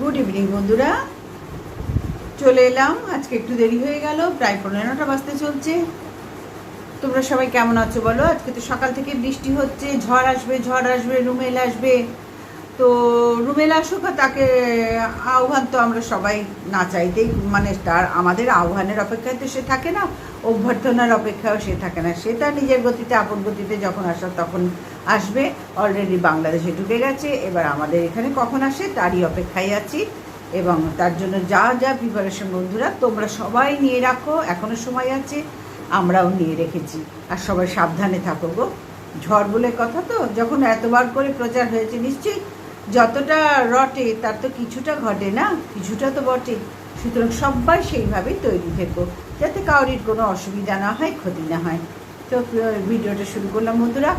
Good evening বন্ধুরা। চলে এলাম। আজকে একটু দেরি হয়ে গেল, প্রায় পনেরোটা বাজতে চলছে। তোমরা সবাই কেমন আছো বলো? আজকে তো সকাল থেকে বৃষ্টি হচ্ছে, ঝড় আসবে ঝড় আসবে, রুমেল আসবে। তো রুমেল আসুক তাকে আহ্বান তো আমরা সবাই না চাইতেই মানে তার আমাদের আহ্বানের অপেক্ষায় তো সে থাকে না, অভ্যর্থনার অপেক্ষাও সে থাকে না। সে তার নিজের গতিতে, আপন গতিতে যখন আসার তখন আসবে। অলরেডি বাংলাদেশে ঢুকে গেছে। এবার আমাদের এখানে কখন আসে তারই অপেক্ষায় আছি। এবং তার জন্য যা যা প্রিপারেশন বন্ধুরা, তোমরা সবাই নিয়ে রাখো। এখনও সময় আছে, আমরাও নিয়ে রেখেছি। আর সবাই সাবধানে থাকো গো। ঝড় বলে কথা তো, যখন এতবার করে প্রচার হয়েছে, নিশ্চয়ই যতটা রটে, তার তো কিছুটা ঘটে না? কিছুটা তো বটে সুতরাং সবাই সেইভাবেই তৈরি থেকো, যাতে কাউরির কোনো অসুবিধা না হয়, ক্ষতি না হয়। তো ভিডিওটা শুরু করলাম। বন্ধুরা,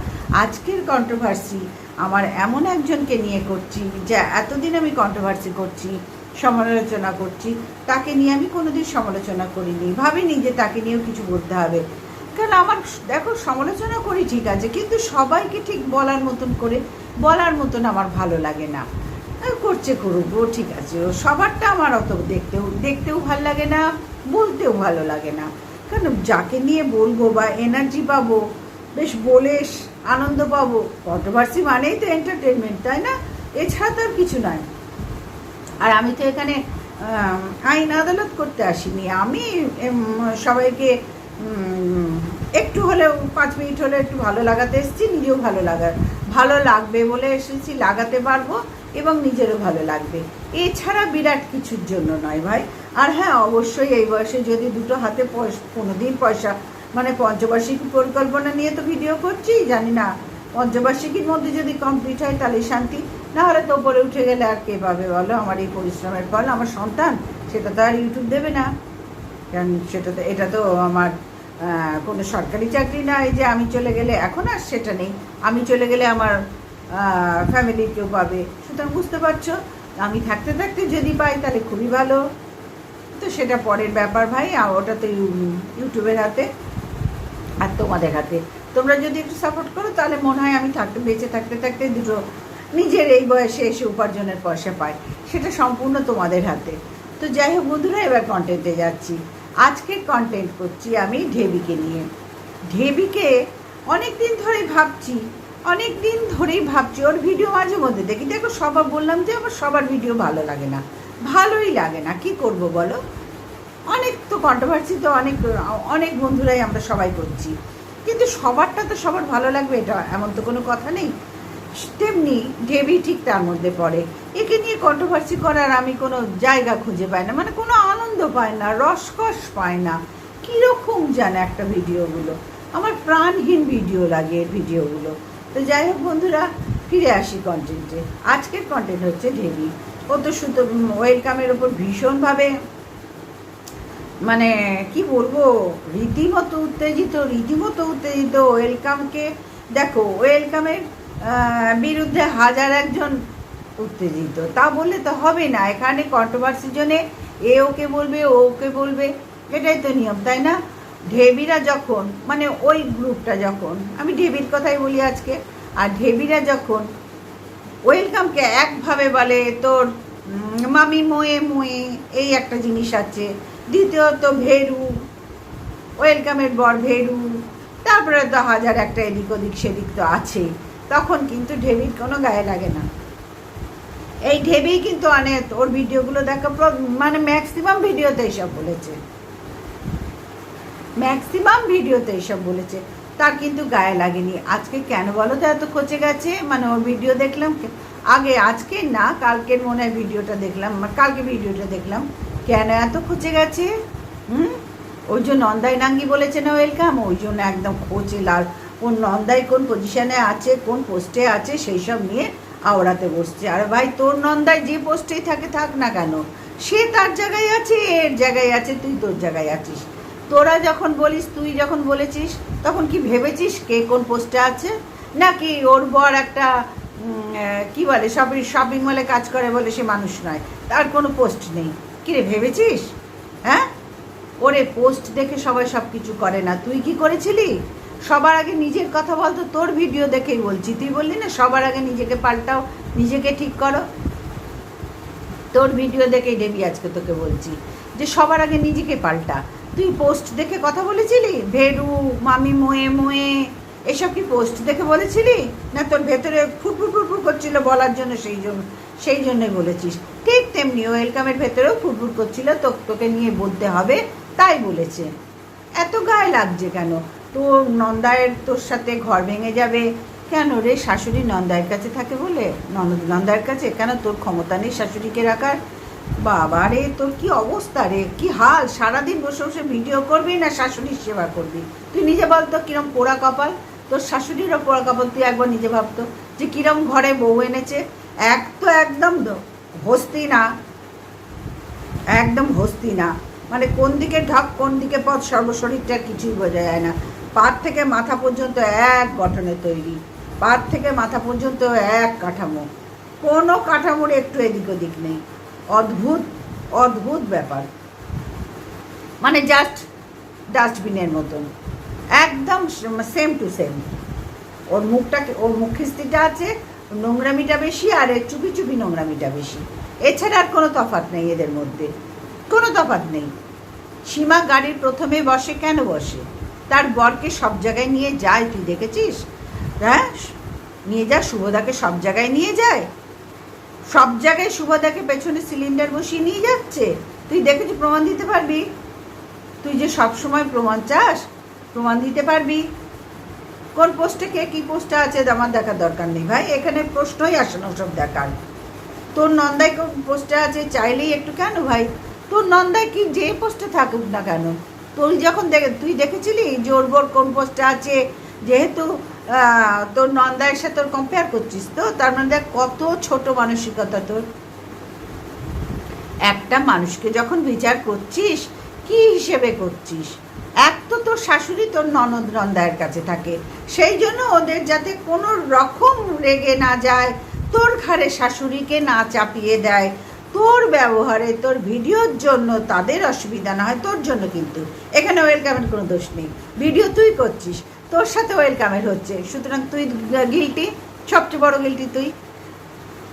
আজকের কন্ট্রোভার্সি আমার এমন একজনকে নিয়ে করছি, যা এতদিন আমি কন্ট্রোভার্সি করছি, সমালোচনা করছি, তাকে নিয়ে আমি কোনোদিন সমালোচনা করিনি। ভাবিনি যে তাকে নিয়েও কিছু বলতে হবে। কারণ আমার, দেখো, সমালোচনা করি ঠিক আছে, কিন্তু সবাইকে ঠিক বলার মতন করে, বলার মতন আমার ভালো লাগে না। করছে করুক, ও ঠিক আছে, ও সবারটা আমার অত দেখতেও দেখতেও ভালো লাগে না, বলতেও ভালো লাগে না। কারণ যাকে নিয়ে বলব বা এনার্জি পাবো, বেশ বলে আনন্দ পাবো কন্ট্রোভার্সি মানেই তো এন্টারটেনমেন্ট তাই না? এছাড়া তো আর কিছু নয় আর আমি তো এখানে আইন আদালত করতে আসিনি। আমি সবাইকে একটু হলেও, পাঁচ মিনিট হলে একটু ভালো লাগাতে এসেছি, নিজেও ভালো লাগার ভালো লাগবে বলে এসেছি, লাগাতে পারব এবং নিজেরও ভালো লাগবে। এছাড়া বিরাট কিছুর জন্য নয় ভাই। আর হ্যাঁ অবশ্যই এই বয়সে যদি দুটো হাতে কোনো দিন পয়সা মানে পঞ্চবার্ষিক পরিকল্পনা নিয়ে তো ভিডিও করছি, জানি না। পঞ্চবার্ষিকীর মধ্যে যদি কমপ্লিট হয় তাহলে শান্তি না হলে তো উপরে উঠে গেলে আর কে পাবে বলো? আমার এই পরিশ্রমের ফল, আমার সন্তান, সেটা তো আর ইউটিউব দেবে না। কারণ সেটা তো, এটা তো আমার কোনো সরকারি চাকরি নয় যে আমি চলে গেলে, এখন আর সেটা নেই। আমি চলে গেলে আমার ফ্যামিলি কেউ পাবে। সুতরাং বুঝতে পারছ? আমি থাকতে থাকতে যদি পাই তাহলে খুবই ভালো। তো সেটা পরের ব্যাপার ভাই ওটা তো ইউটিউবের হাতে আর তোমাদের হাতে। তোমরা যদি একটু সাপোর্ট করো, তাহলে মনে হয় আমি থাকতে, বেঁচে থাকতে থাকতে দুটো নিজের এই বয়সে এসে উপার্জনের পয়সা পাই। সেটা সম্পূর্ণ তোমাদের হাতে। তো যাই হোক বন্ধুরা, এবার কন্টেন্টে যাচ্ছি। আজকে কন্টেন্ট করছি আমি ঢেবিকে নিয়ে। ঢেবিকে অনেক দিন ধরেই ভাবছি অনেক দিন ধরেই ভাবছি। ওর ভিডিও মাঝে মধ্যে দেখি। দেখো, সবার বললাম যে আমার সবার ভিডিও ভালো লাগে না। ভালোই লাগে না, কি করব বলো? অনেক তো কন্ট্রোভার্সি তো অনেক অনেক বন্ধুরাই আমরা সবাই করছি। কিন্তু সবারটা তো সবার ভালো লাগবে, এটা এমন তো কোনো কথা নেই। তেমনি ঢেবি ঠিক তার মধ্যে পড়ে। একে নিয়ে কন্ট্রোভার্সি করার আমি কোনো জায়গা খুঁজে পাই না মানে কোনো আনন্দ পাই না, রসকস পাই না। কীরকম জানে একটা ভিডিওগুলো। আমার প্রাণহীন ভিডিও লাগে ভিডিওগুলো। তো যাই হোক বন্ধুরা, ফিরে আসি কন্টেন্টে আজকের কন্টেন্ট হচ্ছে ঢেবি। ও তো শুধু ওয়েলকামের ওপর ভীষণভাবে মানে কি বলব, রীতিমতো উত্তেজিত রীতিমতো উত্তেজিত ওয়েলকামকে। দেখো, ওয়েলকামের বিরুদ্ধে হাজার একজন উত্তেজিত। তা বললে তো হবে না। এখানে কন্ট্রোভার্সির জন্যে এ ওকে বলবে, ও ওকে বলবে এটাই তো নিয়ম, তাই না? ঢেবিরা যখন মানে ওই গ্রুপটা যখন, আমি ঢেবির কথাই বলি আজকে, আর ঢেবিরা যখন ওয়েলকামকে একভাবে বলে তোর মামি মোয়ে মোয়ে, এই একটা জিনিস আছে। দ্বিতীয়ত ভেরু, ওয়েলকামের বর ভেরু, তারপরে তো হাজার একটা এদিক ওদিক সেদিক তো আছে। তখন কিন্তু ঢেবির কোনো গায়ে লাগে না। এই ঢেবেই কিন্তু অনেক, ওর ভিডিওগুলো দেখা মানে ম্যাক্সিমাম ভিডিওতে এইসব বলেছে। ম্যাক্সিমাম ভিডিওতে এইসব বলেছে। তার কিন্তু গায়ে লাগেনি। আজকে কেন বলো তো এত খচে গেছে? মানে ওর ভিডিও দেখলাম আগে, আজকে না, কালকের মনে হয় ভিডিওটা দেখলাম মানে কালকে ভিডিওটা দেখলাম। কেন এত খচে গেছে? হুম? ওই জন্য নন্দাই নাঙ্গি বলেছে না ওয়েলকাম ওই জন্য একদম খোঁচে লাল। কোন নন্দাই কোন পজিশনে আছে, কোন পোস্টে আছে, সেই সব নিয়ে আওড়াতে বসছে। আর ভাই, তোর নন্দাই যে পোস্টেই থাকে, থাক না কেন। সে তার জায়গায় আছে, এর জায়গায় আছে, তুই তোর জায়গায় আছিস। তোরা যখন বলিস, তুই যখন বলেছিস, তখন কি ভেবেছিস কে কোন পোস্টে আছে? নাকি ওর বর একটা কি বলে শপিং শপিং মলে কাজ করে বলে সে মানুষ নয়। তার কোনো পোস্ট নেই। কিরে ভেবেছিস? হ্যাঁ? ওরে পোস্ট দেখে সবাই সব কিছু করে না। তুই কি করেছিলি? সবার আগে নিজের কথা বলতো, তোর ভিডিও দেখেই বলছি। তুই বললি না, সবার আগে নিজেকে পাল্টাও, নিজেকে ঠিক করো। তোর ভিডিও দেখেই দেবী আজকে তোকে বলছি, যে সবার আগে নিজেকে পাল্টা। তুই পোস্ট দেখে কথা বলেছিলি? ভেরু, মামি মোয়ে মোয়ে, এসব কি পোস্ট দেখে বলেছিলি? না তোর ভেতরে ফুটফুট ফুটফুট করছিল বলার জন্য সেই জন্য, সেই জন্যই বলেছিস। ঠিক তেমনি ওয়েলকামের ভেতরেও ফুটফুট করছিল তো তোকে নিয়ে বলতে হবে, তাই বলেছে। এত গায়ে লাগছে কেন? তোর নন্দায়ের তোর সাথে ঘর ভেঙে যাবে। কেন রে শাশুড়ি নন্দায়ের কাছে থাকে বলে? ননদ নন্দায়ের কাছে? কেন তোর ক্ষমতা নেই শাশুড়িকে রাখার? বাবা রে, তোর কি অবস্থা রে? কি হাল? সারাদিন বসে বসে ভিডিও করবি না শাশুড়ির সেবা করবি? তুই নিজে বলতো কিরম পোড়া কপাল? তোর শাশুড়িরও পোড়া কপাল, তুই একবার নিজে ভাবতো যে কিরম ঘরে বউ এনেছে। এক তো একদম হস্তি না। একদম হস্তি না। মানে কোন দিকে ঢক, কোন দিকে পথ, সর্বশরীরটা কিছুই বোঝা যায় না। পার থেকে মাথা পর্যন্ত এক গঠনে তৈরি। পার থেকে মাথা পর্যন্ত এক কাঠামো। কোনো কাঠামোর একটু এদিক ওদিক নেই। অদ্ভুত অদ্ভুত ব্যাপার। মানে জাস্ট ডাস্টবিনের মতন। একদম সেম টু সেম ওর মুখটা ওর মুখ খিস্তিটা আছে, নোংরামিটা বেশি আর এর চুপি চুপি নোংরামিটা বেশি। এছাড়া আর কোনো তফাৎ নেই এদের মধ্যে। কোনো তফাৎ নেই। সীমা গাড়ির প্রথমে বসে, কেন বসে? তার বরকে সব জায়গায় নিয়ে যায়, তুই দেখেছিস? হ্যাঁ? নিয়ে যা, শুভদাকে সব জায়গায় নিয়ে যায়। সব জায়গায় শুভদাকে পেছনে সিলিন্ডার বসিয়ে নিয়ে যাচ্ছে। তুই দেখেছি প্রমাণ দিতে পারবি? তুই যে সব সময় প্রমাণ চাস, প্রমাণ দিতে পারবি? কোন পোস্টে কে কি পোস্টে আছে আমার দেখার দরকার নেই ভাই। এখানে প্রশ্নই আসে না ওসব দেখার। তোর নন্দাই কোন পোস্টে আছে চাইলেই একটু কেন ভাই? তোর নন্দাই কি যে পোস্টে থাকুক না কেন? তুই যখন দেখে তুই দেখেছিলি ওর বোর কোন পোস্টে আছে? যেহেতু তোর নন্দায়ের সাথে তোর কম্পেয়ার করছিস তো? তার মানে দেখ, কত ছোট মানসিকতা তোর। একটা মানুষকে যখন বিচার করছিস, কি হিসেবে করছিস? এক তো তোর শাশুড়ি তোর ননদ নন্দায়ের কাছে থাকে। সেই জন্য ওদের যাতে কোনো রকম রেগে না যায়, তোর ঘাড়ে শাশুড়িকে না চাপিয়ে দেয়, তোর ব্যবহারে, তোর ভিডিওর জন্য তাদের অসুবিধা না হয়, তোর জন্য কিন্তু। এখানে ওয়েলকামের কোনো দোষ নেই। ভিডিও তুই করছিস তোর সাথে ওয়েলকামের হচ্ছে। সুতরাং তুই গিলটি সবচেয়ে বড় গিলটি তুই।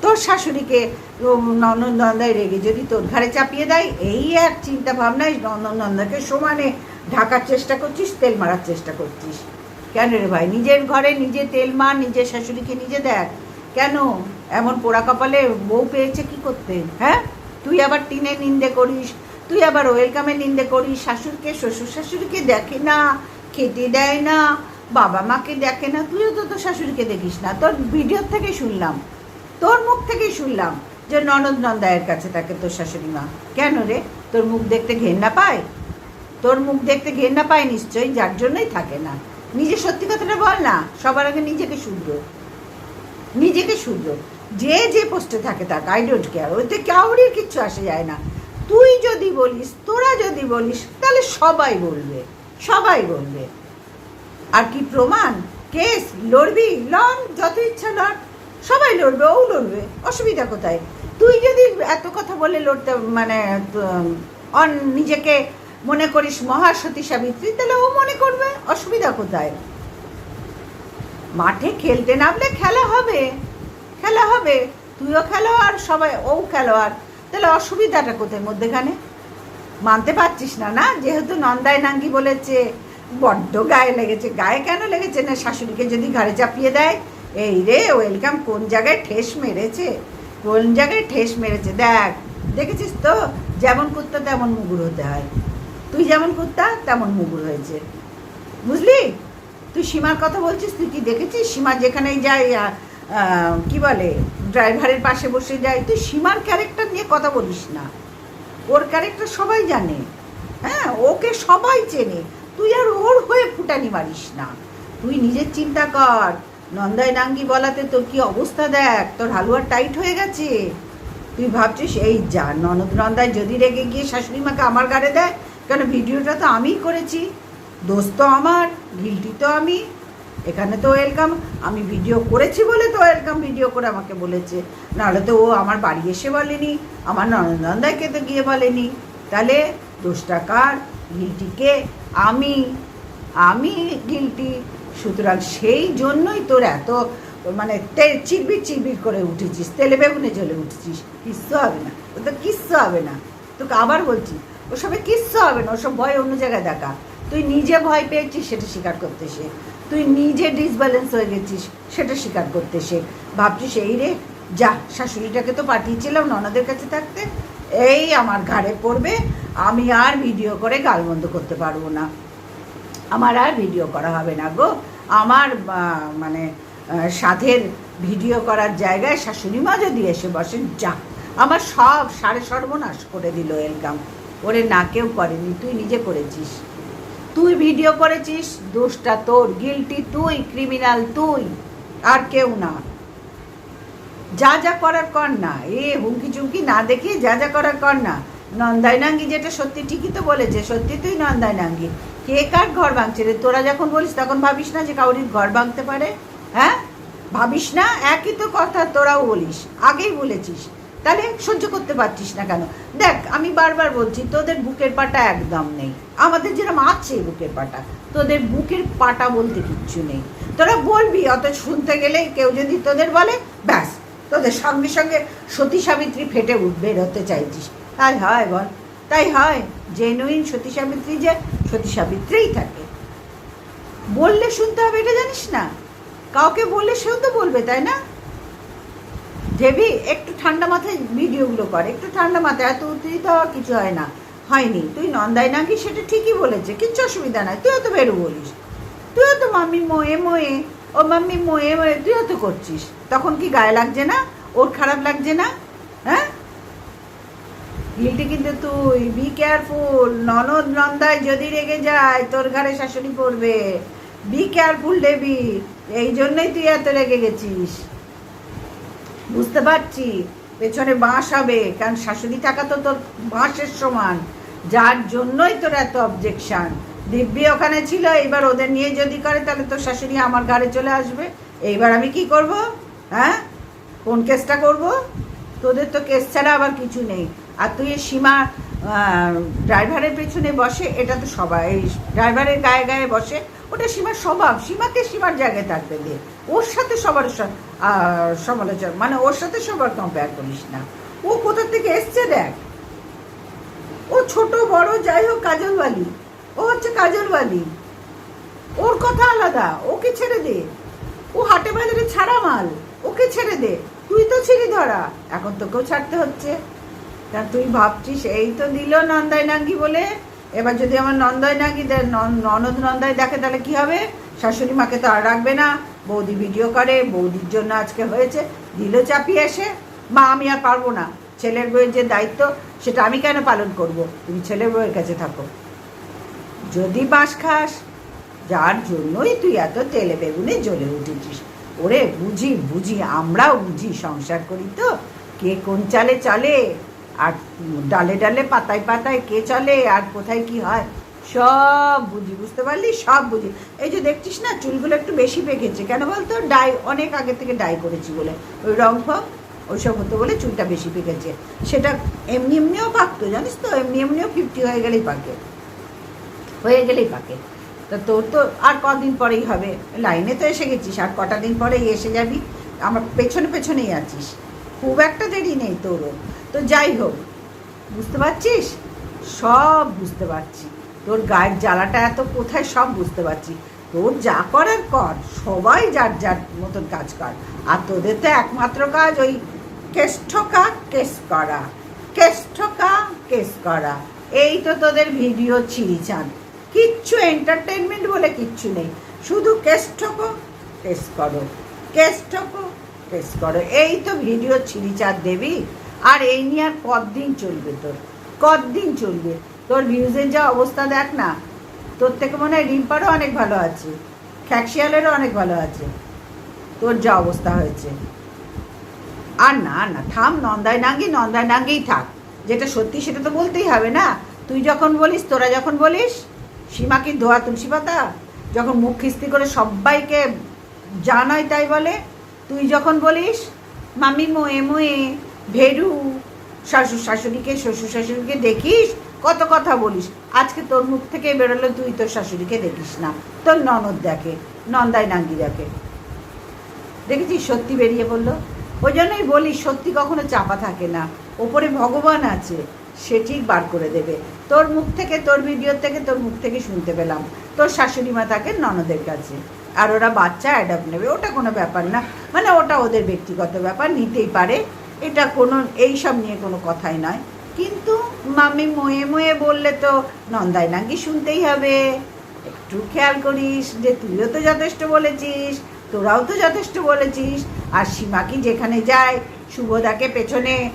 তোর শাশুড়িকে উম, ননদ নন্দায় রেগে যদি তোর ঘাড়ে চাপিয়ে দেয় এই এক চিন্তা ভাবনায় নন্দন নন্দাকে সমানে ঢাকার চেষ্টা করছিস তেল মারার চেষ্টা করছিস। কেন রে ভাই? নিজের ঘরে নিজে তেল মার নিজের শাশুড়িকে নিজে দেখ। কেন? এমন পোড়া কপালে বউ পেয়েছে কি করতে? হ্যাঁ? তুই আবার টিনে নিন্দে করিস তুই আবার ওয়েলকামে নিন্দে করিস শাশুড়কে শ্বশুর শাশুড়িকে দেখে না খেতে দেয় না বাবা মাকে দেখে না, তুইও তো তোর শাশুড়িকে দেখিস না। তোর ভিডিওর থেকে শুনলাম, তোর মুখ থেকেই শুনলাম যে ননদ নন্দায়ের কাছে থাকে তোর শাশুড়ি মা। কেন রে? তোর মুখ দেখতে ঘেন্না পায়? তোর মুখ দেখতে ঘেন্না পায় নিশ্চয়ই, যার জন্যই থাকে না। নিজে সত্যি কথাটা বল না, সবার আগে নিজেকে শুদ্ধ নিজেকে শুদ্ধ যে যে পোস্টে থাকে তাকে আই ডোন্ট কেয়ার ওইতে কাউরই কিচ্ছু আসে যায় না। তুই যদি বলিস, তোরা যদি বলিস, তাহলে সবাই বলবে সবাই বলবে। আর কি প্রমাণ? কেস, লড়বি লড় যত ইচ্ছা লড়। সবাই লড়বে, ও লড়বে, অসুবিধা কোথায়? তুই যদি এত কথা বলে লড়তে মানে অন নিজেকে মনে করিস মহাসতী সাবিত্রী, তাহলে ও মনে করবে, অসুবিধা কোথায়? মাঠে খেলতে নামলে খেলা হবে খেলা হবে। তুইও খেলোয়াড়, সবাই, ও খেলোয়াড়। তাহলে অসুবিধাটা কোথায় মধ্যেখানে? মানতে পারছিস না না? যেহেতু নন্দায় নাঙ্গি বলেছে বড্ড গায়ে লেগেছে। গায়ে কেন লেগেছে না? শাশুড়িকে যদি ঘাড়ে চাপিয়ে দেয়? এই রে ওয়েলকাম কোন জায়গায় ঠেস মেরেছে? কোন জায়গায় ঠেস মেরেছে? দেখ, দেখেছিস তো? যেমন কুত্তা, তেমন মুগুর হতে হয়। তুই যেমন কুত্তা, তেমন মুগুর হয়েছে। বুঝলি? তুই সীমার কথা বলছিস, তুই কি দেখেছিস? সীমা যেখানেই যায় কি বলে, ড্রাইভারের পাশে বসে যায়। তুই সীমার ক্যারেক্টার নিয়ে কথা বলিস না। ওর ক্যারেক্টার সবাই জানে। হ্যাঁ ওকে সবাই চেনে। তুই আর ওর হয়ে ফুটানি মারিস না। তুই নিজের চিন্তা কর। নন্দায় নাঙ্গি বলাতে তোর কি অবস্থা দেখ? তোর হালুয়া টাইট হয়ে গেছে। তুই ভাবছিস, এই যা ননদ নন্দায় যদি রেগে গিয়ে শাশুড়ি মাকে আমার গাড়ে দেয়, কেন ভিডিওটা তো আমিই করেছি। দোষ তো আমার গিলটি তো আমি। এখানে তো ওয়েলকাম আমি ভিডিও করেছি বলে তো ওয়েলকাম ভিডিও করে আমাকে বলেছে। নাহলে তো ও আমার বাড়ি এসে বলেনি, আমার নন্দনদাইকে তো গিয়ে বলেনি। তাহলে দোষটা কার? গিলটিকে আমি আমি গিলটি সুতরাং সেই জন্যই তোর এত মানে তে, চিরবির চিরবির করে উঠেছিস, তেলে বেগুনে জ্বলে উঠেছিস, কিচ্ছু হবে না ও তো কিচ্ছু হবে না, তোকে আবার বলছি ওসবে কিচ্ছু হবে না ওসব ভয় অন্য জায়গায় দেখা, তুই নিজে ভয় পেয়েছিস, সেটা স্বীকার করতে সে, তুই নিজে ডিসব্যালেন্স হয়ে গেছিস, সেটা স্বীকার করতে সে, ভাবছিস, এই রে, যা, শাশুড়িটাকে তো পাঠিয়েছিলাম ননদের কাছে থাকতে এই আমার ঘাড়ে পড়বে, আমি আর ভিডিও করে গালমন্দ করতে পারব না। আমার আর ভিডিও করা হবে না গো। আমার মানে সাধের ভিডিও করার জায়গায় শাশুড়ি মা যদি এসে বসেন, যা। আমার সব সাড়ে সর্বনাশ করে দিল ওয়েলকাম ওরে না, কেউ করেনি। তুই নিজে করেছিস। তুই ভিডিও করেছিস, দোষটা তোর গিলটি তুই ক্রিমিনাল তুই, আর কেউ না। যা যা করার কর না। এ হুমকি চুমকি না দেখে যা যা করার কর না। নন্দাই নাঙ্গি যেটা সত্যি ঠিকই তো বলেছে সত্যি তুই নন্দাই নাঙ্গি কে কার ঘর ভাঙছে রে? তোরা যখন বলিস তখন ভাবিস না যে কাউরির ঘর ভাঙতে পারে? হ্যাঁ? ভাবিস না? একই তো কথা তোরাও বলিস। আগেই বলেছিস। তাহলে সহ্য করতে পারছিস না কেন? দেখ, আমি বারবার বলছি, তোদের বুকের পাটা একদম নেই। আমাদের যেরকম আছে বুকের পাটা, তোদের বুকের পাটা বলতে কিচ্ছু নেই। তোরা বলবি, অত শুনতে গেলে কেউ যদি তোদের বলে, ব্যাস। তোদের সঙ্গে সঙ্গে সতী সাবিত্রী ফেটে বেরোতে চাইছিস। তাই হয় বল, তাই হয়। জেনুইন সতী সাবিত্রী যে, সতী সাবিত্রীই থাকে। বললে শুনতে হবে এটা জানিস না? কাউকে বললে সেও তো বলবে, তাই না? দেবী, একটু ঠান্ডা মাথায় ভিডিওগুলো কর, একটু ঠান্ডা মাথায়, এত উত্তেজিত হওয়া কিছু হয় না। হয়নি, তুই নন্দায় নাকি সেটা ঠিকই বলেছে, কিচ্ছু অসুবিধা নাই, তুইও তো বেরো বলিস। তুইও তো মাম্মি মোয়ে মোয়ে, ও মাম্মি মোয়ে মোয়ে, তুইও তো করছিস। তখন কি গায়ে লাগছে না? ওর খারাপ লাগছে না? হ্যাঁ? গিলটি কিন্তু তুই বি কেয়ারফুল ননদ নন্দায় যদি রেগে যায়, তোর ঘরে শাশুড়ি পড়বে। বি কেয়ারফুল দেবি এই জন্যই তুই এত রেগে গেছিস। বুঝতে পারছি? পেছনে বাঁশ হবে, কারণ শাশুড়ি টাকা তো তোর বাঁশের সমান। যার জন্যই তোর এত অবজেকশন দিব্যি ওখানে ছিল এইবার ওদের নিয়ে যদি করে, তাহলে তোর শাশুড়ি আমার ঘরে চলে আসবে। এইবার আমি কি করব? হ্যাঁ? কোন কেসটা করব? তোদের তো কেস ছাড়া আবার কিছু নেই। আর তুই সীমা ড্রাইভারের পেছনে বসে এটা তো সবাই এই ড্রাইভারের গায়ে গায়ে বসে ওটা সীমার স্বভাব। সীমাকে সীমার জায়গায় থাকতে দে। ওর সাথে সবার স- আহ, সমালোচনা মানে ওর সাথে সবার কম্পেয়ার করিস না। ও কোথা থেকে এসছে দেখ? ও ছোট বড় যাই হোক কাজলওয়ালি। ও হচ্ছে কাজলওয়ালি। ওর কথা আলাদা ওকে ছেড়ে দে। ও হাটে বাজারে ছাড়া মাল। ওকে ছেড়ে দে। তুই তো ছিঁড়ি ধরা। এখন তোকেও ছাড়তে হচ্ছে। তা তুই ভাবছিস, এই তো দিল নন্দাই নাঙ্গি বলে। এবার যদি আমার নন্দাই নাঙ্গি ননদ নন্দায় দেখে, তাহলে কি হবে? শাশুড়ি মাকে তো আর রাখবে না। বৌদি ভিডিও করে, বৌদির জন্য আজকে হয়েছে। দিল চাপিয়ে এসে মা, আমি আর পারব না। ছেলের বউয়ের যে দায়িত্ব, সেটা আমি কেন পালন করব? তুমি ছেলের বউয়ের কাছে থাকো। যদি বাঁশ খাস, যার জন্যই তুই এত তেলে বেগুনে জ্বলে উঠেছিস। ওরে বুঝি বুঝি, আমরাও বুঝি সংসার করি তো। কে কোন চালে চলে, আর ডালে ডালে পাতায় পাতায় কে চলে, আর কোথায় কি হয়? সব বুঝি, বুঝতে পারলি? সব বুঝি। এই যে দেখছিস না, চুলগুলো একটু বেশি পেকেছে। কেন বলতো? ডাই, অনেক আগে থেকে ডাই করেছি বলে। ওই রং ফং, ওইসব হতো বলে চুলটা বেশি পেকেছে। সেটা এমনি এমনিও পাকতো, জানিস তো? এমনি এমনিও ফিফটি হয়ে গেলেই পাকে। হয়ে গেলেই পাকে। তা তোর তো আর কদিন পরেই হবে। লাইনে তো এসে গেছিস, আর কটা দিন পরেই এসে যাবি। আমার পেছনে পেছনেই আছিস। খুব একটা দেরি নেই তোরও। তো যাই হোক, বুঝতে পারছিস? সব বুঝতে পারছি। তোর গায়ের জ্বালাটা এত কোথায় সব বুঝতে পারছি। তোর যা করার কর, সবাই যার যার মতন কাজ কর। আর তোদের তো একমাত্র কাজ ওই কেস ঠোকা কেস করা। কেস ঠোকা কেস করা। এই তো তোদের ভিডিও ছিঁড়ি চান কিচ্ছু এন্টারটেনমেন্ট বলে কিচ্ছু নেই। শুধু কেস ঠোকো কেস করো। কেস ঠোকো কেস করো। এই তো ভিডিও ছিঁড়ি চার দেবি। আর এই নিয়ে আর কতদিন চলবে তোর? কতদিন চলবে? তোর ভিউজের যা অবস্থা দেখ না, তোর থেকে মনে হয় রিম্পারও অনেক ভালো আছে, খ্যাকশিয়ালেরও অনেক ভালো আছে। তোর যা অবস্থা হয়েছে। আর না না, থাম নন্দায় নাঙ্গি নন্দায় নাঙ্গেই থাক। যেটা সত্যি সেটা তো বলতেই হবে না। তুই যখন বলিস, তোরা যখন বলিস সীমা কি ধোয়া তুলসী পাতা? যখন মুখ খিস্তি করে সবাইকে জানাই তাই বলে, তুই যখন বলিস মামি মোয়ে মোয়ে, ভেরু শাশুর শাশুড়িকে, শ্বশুর শাশুড়িকে দেখিস, কত কথা বলিস। আজকে তোর মুখ থেকে বেরোলো তুই তোর শাশুড়িকে দেখিস না। তোর ননদ দেখে, নন্দাই নাঙ্গি দেখে। দেখেছিস? সত্যি বেরিয়ে পড়ল। ওই জন্যই বলি, সত্যি কখনো চাপা থাকে না। ওপরে ভগবান আছে, সে ঠিক বার করে দেবে। তোর মুখ থেকে, তোর ভিডিও থেকে, তোর মুখ থেকে শুনতে পেলাম। তোর শাশুড়ি মা থাকে ননদের কাছে। আর ওরা বাচ্চা অ্যাডাপ্ট নেবে। ওটা কোনো ব্যাপার না। মানে ওটা ওদের ব্যক্তিগত ব্যাপার, নিতেই পারে। এটা কোনো, এই সব নিয়ে কোনো কথাই নয়। কিন্তু মামি ময়ে ময়ে বললে তো নন্দাই নাকি শুনতেই হবে। একটু খেয়াল করিস যে তুইও তো যথেষ্ট বলেছিস, তোরাও তো যথেষ্ট বলেছিস। আর সীমাকি যেখানে যায়, শুভদাকে পেছনে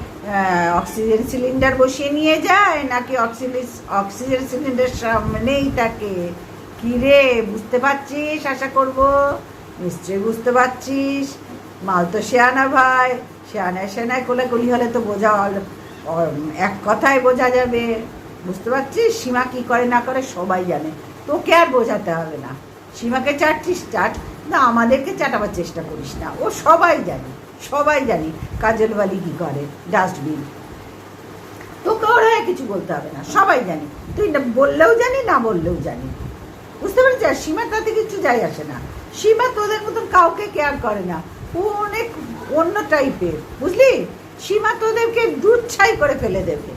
অক্সিজেন সিলিন্ডার বসিয়ে নিয়ে যায় নাকি অক্সিজেন অক্সিজেন সিলিন্ডার সামনেই থাকে? কি রে, বুঝতে পারছিস আশা করব? নিশ্চয়ই বুঝতে পারছিস। মাল তো শেয়ানা ভাই, শেয়ানায় শেয়ানায় কোলাকুলি হলে তো বোঝা এক কথায় বোঝা যাবে। বুঝতে পারছিস? সীমা কি করে না করে সবাই জানে। তোকে আর বোঝাতে হবে না। সীমাকে চাটছিস চাট না, আমাদেরকে চাটাবার চেষ্টা করিস না। ও সবাই জানে। সবাই জানি কাজলবালি কি করে ডাস্টবিন তোকে ওর হয়ে কিছু বলতে হবে না, সবাই জানি। তুই বললেও জানি, না বললেও জানি। বুঝতে পেরেছিস? আর সীমা তাতে কিছু যাই আসে না। সীমা তোদের মতন কাউকে কেয়ার করে না। ও অনেক অন্য টাইপের বুঝলি? সীমা তোদেরকে দুধ ছাই করে ফেলে দেবে।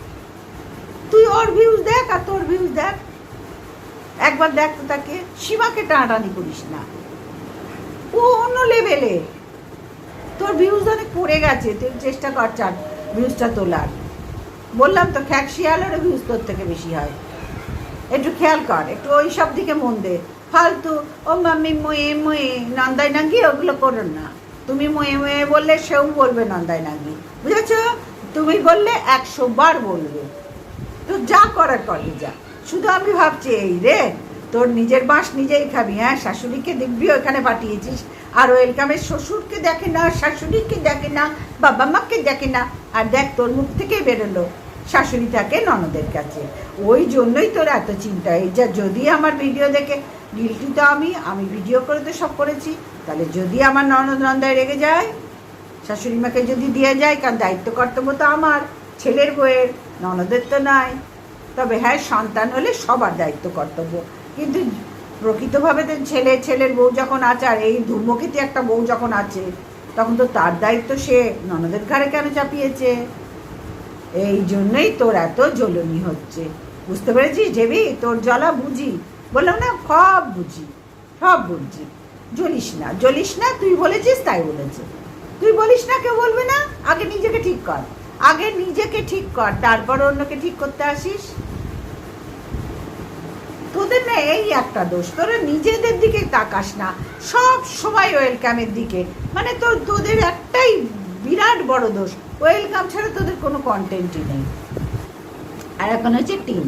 তুই ওর ভিউজ দেখ আর তোর ভিউজ দেখ। একবার দেখ তো তাকে। সীমাকে টানাটানি করিস না। ও অন্য লেভেলে তোর ভিউজ অনেক পড়ে গেছে, তুই চেষ্টা কর চার ভিউজটা তোলার। বললাম তো, খ্যাক শিয়ালেরও ভিউজ তোর থেকে বেশি হয়। একটু খেয়াল কর, একটু ওই সব দিকে মন দে। ফালতু, ও মাম্মি ময়ে ময়ে, নন্দাই নাঙ্গি, ওগুলো করো না। তুমি ময়ে ময়ে বললে সেও বলবে নন্দাই নাঙ্গি। বুঝেছ? তুমি বললে একশো বার বলবে। তো যা করার করবি যা। শুধু আমি ভাবছি, এই রে, তোর নিজের বাঁশ নিজেই খাবি হ্যাঁ? শাশুড়িকে দেখবি, ওখানে পাঠিয়েছিস। আর ওয়েলকামের শ্বশুরকে দেখে না, শাশুড়িকে দেখে না, বাবা মাকে দেখে না, আর দেখ তোর মুখ থেকেই বেরোলো শাশুড়ি থাকে ননদের কাছে। ওই জন্যই তোর এত চিন্তা। এই যা, যদি আমার ভিডিও দেখে গিলটি তো আমি আমি ভিডিও করে তো সব করেছি, তাহলে যদি আমার ননদ নন্দায় রেগে যায় শাশুড়ি মাকে যদি দিয়ে যায়, কারণ দায়িত্ব কর্তব্য তো আমার, ছেলের বইয়ের ননদের তো নাই। তবে হ্যাঁ সন্তান হলে সবার দায়িত্ব কর্তব্য। কিন্তু প্রকৃতভাবে ছেলে, ছেলের বউ যখন আছে আর এই ধূমকেতে একটা বউ যখন আছে, তখন তো তার দায়িত্ব সে, ননদের ঘাড়ে কেন চাপিয়েছে? এই জন্যই তোর এত জ্বলনি হচ্ছে। বুঝতে পেরেছিস জেবি তোর জ্বলা বুঝি। বললাম, না, সব বুঝি, সব বুঝছি জ্বলিস না জ্বলিস না, তুই বলেছিস তাই বলেছে। তুই বলিস না, কেউ বলবে না? আগে নিজেকে ঠিক কর, আগে নিজেকে ঠিক কর, তারপর অন্যকে ঠিক করতে আসিস? এই একটা দোষ, তোরা নিজেদের দিকে তাকাস না। সব সময় ওয়েলকামের দিকে। মানে তোর, তোদের একটাই বিরাট বড় দোষ, ওয়েলকাম ছাড়া তোদের কোনো কন্টেন্টই নেই। আর এখন হচ্ছে টিম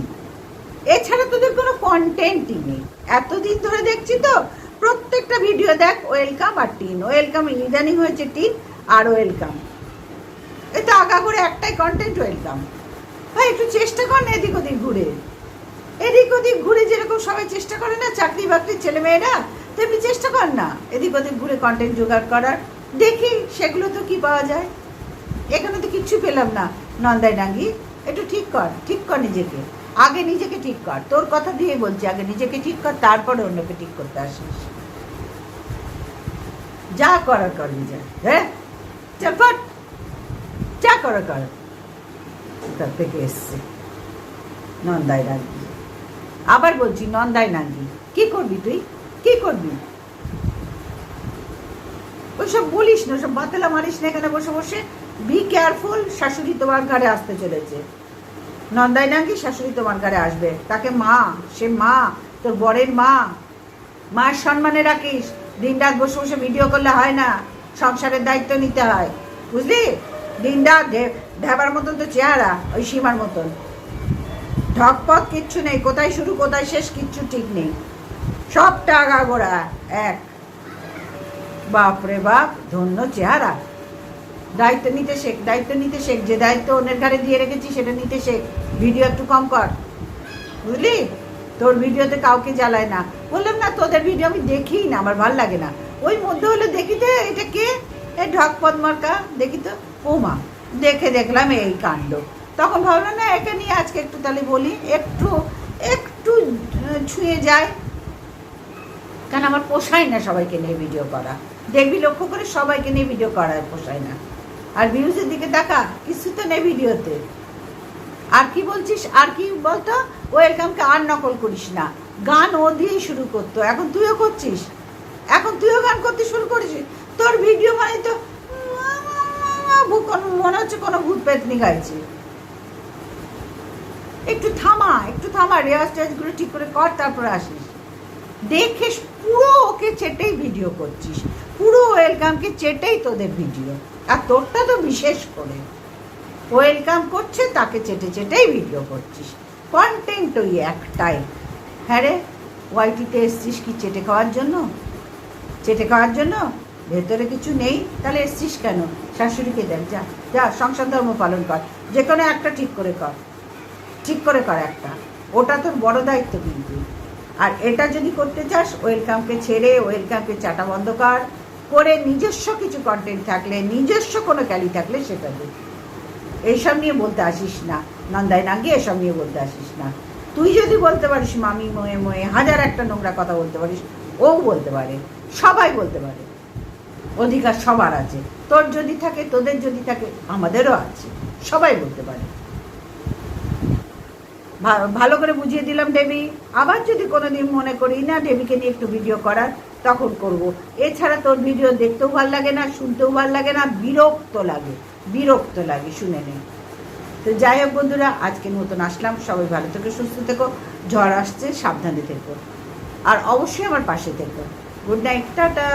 এছাড়া তোদের কোনো কন্টেন্টই নেই। এতদিন ধরে দেখছি তো, প্রত্যেকটা ভিডিও দেখ ওয়েলকাম আর টিন ওয়েলকাম ইদানিং হয়েছে টিন আর ওয়েলকাম। এটা আগা করে একটাই কন্টেন্ট ওয়েলকাম। ভাই, একটু চেষ্টা কর না এদিক ওদিক ঘুরে। এদিক ওদিক ঘুরে যেরকম সবাই চেষ্টা করে না, চাকরি বাকরির ছেলেমেয়েরা, তেমনি চেষ্টা কর না। এদিক ওদিক ঘুরে কন্টেন্ট জোগাড় করার। দেখি সেগুলো তো কি পাওয়া যায়। এখানে তো কিচ্ছু পেলাম না। নন্দাই ডাঙ্গি, একটু ঠিক কর ঠিক কর নিজেকে। আগে নিজেকে ঠিক কর। তোর কথা দিয়ে বলছি, আগে নিজেকে ঠিক কর, তারপরে অন্যকে ঠিক করতে আসিস। যা করার করবি যা হ্যাঁ? চল যা করার কর। তার থেকে এসছে। নন্দায় নাগি আবার বলছি, নন্দাই নাগি কি করবি তুই? কি করবি? ওইসব বলিস না, ওসব বাতেলা মারিস না এখানে বসে বসে? বি কেয়ারফুল শাশুড়ি তোমার ঘরে আসতে চলেছে। নন্দাই নাকি শাশুড়ি তোমার ঘরে আসবে। তাকে মা, সে মা, তোর বরের মা। মায়ের সম্মানে রাখিস। দিন রাত বসে বসে ভিডিও করলে হয় না। সংসারের দায়িত্ব নিতে হয়। বুঝলি? দিন রাত ঢেবার মতন তো চেহারা, ওই সীমার মতন। ঢকপক কিচ্ছু নেই, কোথায় শুরু, কোথায় শেষ, কিচ্ছু ঠিক নেই। সবটা আগাগোড়া এক। বাপরে বাপ, ধন্য চেহারা। দায়িত্ব নিতে শেখ, দায়িত্ব নিতে শেখ, যে দায়িত্ব অন্যের ঘাড়ে দিয়ে রেখেছি সেটা নিতে শেখ। ভিডিও একটু কম কর। বুঝলি? তোর ভিডিওতে কাউকে জ্বালায় না। বললাম, না, তোদের ভিডিও আমি দেখিই না, আমার ভালো লাগে না। ওই মধ্যে হলে দেখি তো এটা কে? এ ঢক পদ্মার্কা দেখি তো। ও মা, দেখে দেখলাম এই কাণ্ড। তখন ভাবলাম, না, একে নিয়ে আজকে একটু তাহলে বলি। একটু একটু ছুঁয়ে যায় কারণ আমার পোষায় না সবাইকে নিয়ে ভিডিও করা। দেখবি, লক্ষ্য করে সবাইকে নিয়ে ভিডিও করা পোষায় না। আর ভিউজের দিকে তাকা, কিছু তো নেই ভিডিওতে আর কি বলছিস, আর কি বলতো? ওয়েলকামকে আর নকল করিস না। গান ও দিয়েই শুরু করতো। এখন তুইও করছিস? এখন তুইও গান করতে শুরু করেছিস তোর ভিডিও মানে তো মনে হচ্ছে কোনো ভূত পেতনি গাইছে। একটু থামা একটু থামা, রেওয়াজ টেওয়াজগুলো ঠিক করে কর, তারপরে আসিস। দেখে পুরো ওকে চেটেই ভিডিও করছিস। পুরো ওয়েলকামকে চেটেই তোদের ভিডিও আর তোরটা তো বিশেষ করে। ওয়েলকাম করছে, তাকে চেটে চেটেই ভিডিও করছিস। কন্টেন্ট ওই একটাই। হ্যাঁ রে ওয়াইটিতে এসছিস কি চেটে খাওয়ার জন্য? চেটে খাওয়ার জন্য? ভেতরে কিছু নেই? তাহলে এসছিস কেন? শাশুড়িকে দেখ, যা যা, সংসার ধর্ম পালন কর। যে কোনো একটা ঠিক করে কর। ঠিক করে কর একটা। ওটা তোর বড় দায়িত্ব কিন্তু। আর এটা যদি করতে চাস, ওয়েলকামকে ছেড়ে, ওয়েলকামকে চাটা বন্ধ কর। করে নিজস্ব কিছু কন্টেন্ট থাকলে, নিজস্ব কোনো ক্যালি থাকলে সেটা দে। এইসব নিয়ে বলতে আসিস না। নন্দায় না গিয়ে এসব নিয়ে বলতে আসিস না। তুই যদি বলতে পারিস, মামি ময়ে ময়ে হাজার একটা নোংরা কথা বলতে পারিস, ও বলতে পারে। সবাই বলতে পারে। অধিকার সবার আছে। তোর যদি থাকে, তোদের যদি থাকে, আমাদেরও আছে। সবাই বলতে পারে। ভালো করে বুঝিয়ে দিলাম দেবী আবার যদি কোনোদিন মনে করি, না দেবীকে নিয়ে একটু ভিডিও করার তখন করব। এছাড়া তোর ভিডিও দেখতেও ভালো লাগে না, শুনতেও ভালো লাগে না, বিরক্ত লাগে বিরক্ত লাগে, শুনে নে। তো যাই হোক বন্ধুরা, আজকে নতুন আসলাম। সবাই ভালো থেকো, সুস্থ থেকো। ঝড় আসছে, সাবধানে থেকো। আর অবশ্যই আমার পাশে থেকো। Good night tata.